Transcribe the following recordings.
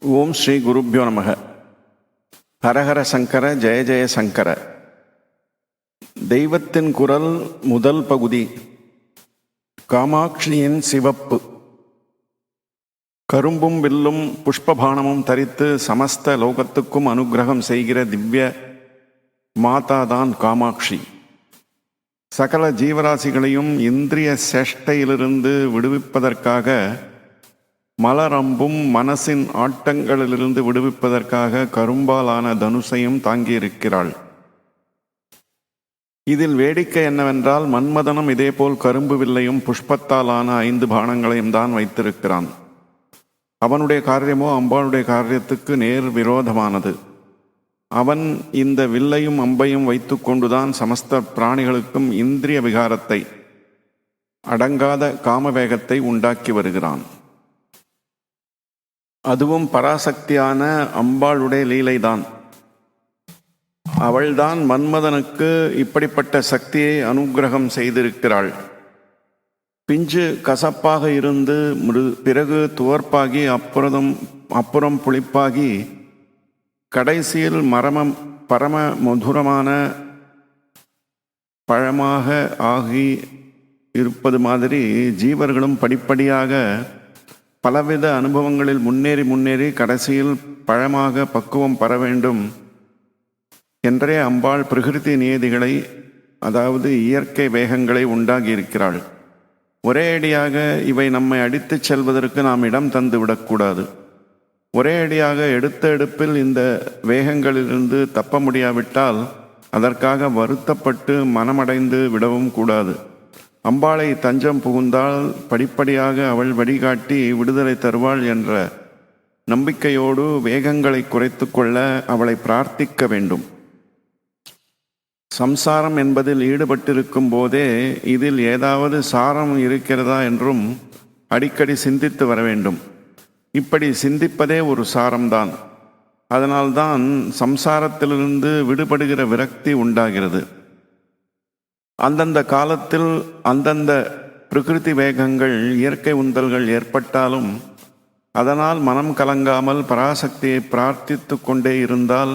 ஓம் ஸ்ரீ குருப்பியோ நமக. ஹரஹர சங்கர ஜெய ஜெய சங்கர. தெய்வத்தின் குரல் முதல் பகுதி. காமாட்சியின் சிவப்பு. கரும்பும் வில்லும் புஷ்பபானமும் தரித்து சமஸ்த லோகத்துக்கும் அனுக்கிரகம் செய்கிற திவ்ய மாதாதான் காமாட்சி. சகல ஜீவராசிகளையும் இந்திரிய சேஷ்டையிலிருந்து விடுவிப்பதற்காக மலரம்பும் மனசின் ஆட்டங்களிலிருந்து விடுவிப்பதற்காக கரும்பாலான தனுசையும் தாங்கியிருக்கிறாள். இதில் வேடிக்கை என்னவென்றால் மன்மதனும் இதேபோல் கரும்பு வில்லையும் புஷ்பத்தாலான ஐந்து பானங்களையும் தான் வைத்திருக்கிறான். அவனுடைய காரியமோ அம்பாளுடைய காரியத்துக்கு நேர் விரோதமானது. அவன் இந்த வில்லையும் அம்பையும் வைத்துக்கொண்டுதான் சமஸ்த பிராணிகளுக்கும் இந்திரிய விகாரத்தை அடங்காத காமவேகத்தை உண்டாக்கி வருகிறான். அதுவும் பராசக்தியான அம்பாளுடைய லீலைதான். அவள்தான் மன்மதனுக்கு இப்படிப்பட்ட சக்தியை அனுக்கிரகம் செய்திருக்கிறாள். பிஞ்சு கசப்பாக இருந்து மிரு பிறகு துவர்ப்பாகி அப்புறம் அப்புறம் புளிப்பாகி கடைசியில் மரமம் பரம மதுரமான பழமாக ஆகி இருப்பது மாதிரி ஜீவர்களும் படிப்படியாக பலவித அனுபவங்களில் முன்னேறி முன்னேறி கடைசியில் பழமாக பக்குவம் பெற வேண்டும் என்றே அம்பாள் பிரகிருதி நியதிகளை அதாவது இயற்கை வேகங்களை உண்டாகி இருக்கிறாள். ஒரே அடியாக இவை நம்மை அடித்துச் செல்வதற்கு நாம் இடம் தந்துவிடக்கூடாது ஒரேடியாக ஒரே அடியாக எடுத்த எடுப்பில் இந்த வேகங்களிலிருந்து தப்ப முடியாவிட்டால் அதற்காக வருத்தப்பட்டு மனமடைந்து விடவும் கூடாது. அம்பாளை தஞ்சம் புகுந்தால் படிப்படியாக அவள் வழிகாட்டி விடுதலை தருவாள் என்ற நம்பிக்கையோடு வேகங்களை குறைத்து கொள்ள அவளை பிரார்த்திக்க வேண்டும். சம்சாரம் என்பதில் ஈடுபட்டிருக்கும் போதே இதில் ஏதாவது சாரம் இருக்கிறதா என்றும் அடிக்கடி சிந்தித்து வர வேண்டும். இப்படி சிந்திப்பதே ஒரு சாரம்தான். அதனால்தான் சம்சாரத்திலிருந்து விடுபடுகிற விரக்தி உண்டாகிறது. அந்தந்த காலத்தில் அந்தந்த பிரகிருதி வேகங்கள் இயற்கை உந்தல்கள் ஏற்பட்டாலும் அதனால் மனம் கலங்காமல் பராசக்தியை பிரார்த்தித்து கொண்டே இருந்தால்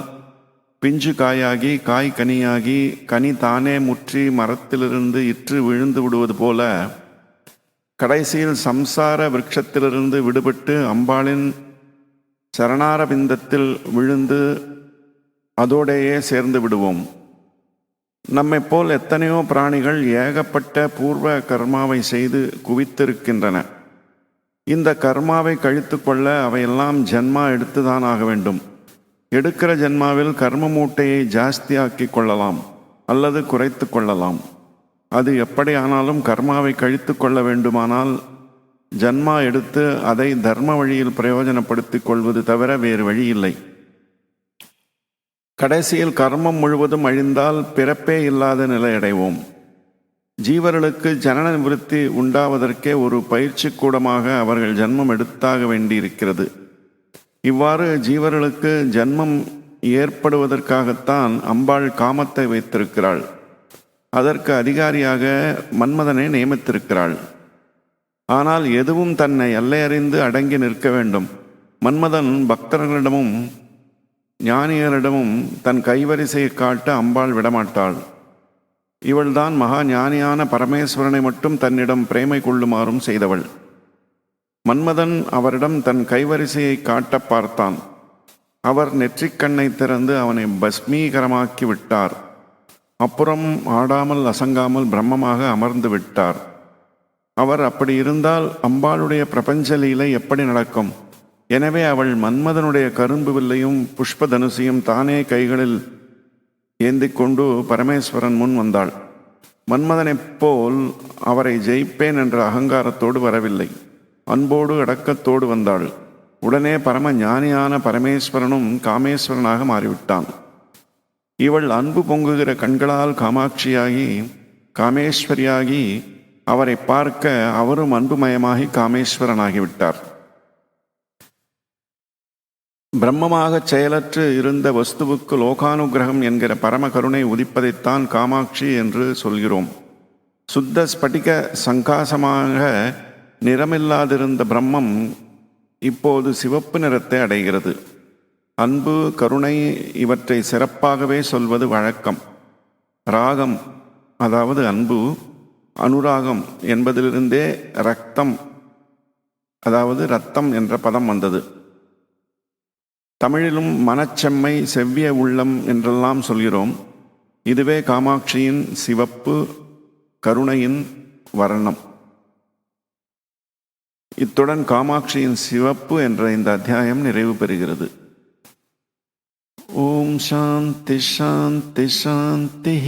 பிஞ்சு காயாகி காய் கனியாகி கனி தானே முற்றி மரத்திலிருந்து இற்று விழுந்து விடுவது போல கடைசியில் சம்சார விருட்சத்திலிருந்து விடுபட்டு அம்பாளின் சரணாரபிந்தத்தில் விழுந்து அதோடையே சேர்ந்து விடுவோம். நம்மை போல் எத்தனையோ பிராணிகள் ஏகப்பட்ட பூர்வ கர்மாவை செய்து குவித்திருக்கின்றன. இந்த கர்மாவை கழித்து கொள்ள அவையெல்லாம் ஜென்மா எடுத்துதான் ஆக வேண்டும். எடுக்கிற ஜென்மாவில் கர்ம மூட்டையை ஜாஸ்தியாக்கி கொள்ளலாம் அல்லது குறைத்து கொள்ளலாம். அது எப்படி ஆனாலும் கர்மாவை கழித்து கொள்ள வேண்டுமானால் ஜன்மா எடுத்து அதை தர்ம வழியில் பிரயோஜனப்படுத்திக் கொள்வது தவிர வேறு வழி இல்லை கடைசியில் கர்மம் முழுவதும் அழிந்தால் பிறப்பே இல்லாத நிலை அடைவோம். ஜீவர்களுக்கு ஜனன நிவൃத்தி உண்டாவதற்கே ஒரு பயிற்சி கூடமாக அவர்கள் ஜன்மம் எடுத்தாக வேண்டியிருக்கிறது. இவ்வாறு ஜீவர்களுக்கு ஜன்மம் ஏற்படுவதற்காகத்தான் அம்பாள் காமத்தை வைத்திருக்கிறாள். அதற்கு அதிகாரியாக மன்மதனை நியமித்திருக்கிறாள். ஆனால் எதுவும் தன்னை எல்லையறிந்து அடங்கி நிற்க வேண்டும். மன்மதன் பக்தர்களிடமும் ஞானியரிடமும் தன் கைவரிசையை காட்ட அம்பாள் விடமாட்டாள். இவள்தான் மகா ஞானியான பரமேஸ்வரனை மட்டும் தன்னிடம் பிரேமை கொள்ளுமாறும் செய்தவள். மன்மதன் அவரிடம் தன் கைவரிசையை காட்ட பார்த்தான். அவர் நெற்றிக்கண்ணை திறந்து அவனை பஸ்மீகரமாக்கி விட்டார். அப்புறம் ஆடாமல் அசங்காமல் பிரம்மமாக அமர்ந்து விட்டார். அவர் அப்படி இருந்தால் அம்பாளுடைய பிரபஞ்ச லீலை எப்படி நடக்கும்? எனவே அவள் மன்மதனுடைய கரும்பு வில்லையும் புஷ்ப தனுசையும் தானே கைகளில் ஏந்தி கொண்டு பரமேஸ்வரன் முன் வந்தாள். மன்மதனைப் போல் அவரை ஜெயிப்பேன் என்ற அகங்காரத்தோடு வரவில்லை. அன்போடு அடக்கத்தோடு வந்தாள். உடனே பரம ஞானியான பரமேஸ்வரனும் காமேஸ்வரனாக மாறிவிட்டான். இவள் அன்பு பொங்குகிற கண்களால் காமாட்சியாகி காமேஸ்வரியாகி அவரை பார்க்க அவரும் அன்புமயமாகி காமேஸ்வரனாகிவிட்டார். பிரம்மமாக செயலற்று இருந்த வஸ்துவுக்கு லோகானுகிரகம் என்கிற பரம கருணை உதிப்பதைத்தான் காமாட்சி என்று சொல்கிறோம். சுத்த ஸ்படிக சங்காசமாக நிறமில்லாதிருந்த பிரம்மம் இப்போது சிவப்பு நிறத்தை அடைகிறது. அன்பு கருணை இவற்றை சிறப்பாகவே சொல்வது வழக்கம். ராகம் அதாவது அன்பு அனுராகம் என்பதிலிருந்தே ரத்தம் அதாவது ரத்தம் என்ற பதம் வந்தது. தமிழிலும் மனச்செம்மை செவ்விய உள்ளம் என்றெல்லாம் சொல்கிறோம். இதுவே காமாட்சியின் சிவப்பு கருணையின் வர்ணம். இத்துடன் காமாட்சியின் சிவப்பு என்ற இந்த அத்தியாயம் நிறைவு பெறுகிறது. ஓம் சாந்தி சாந்தி சாந்தி.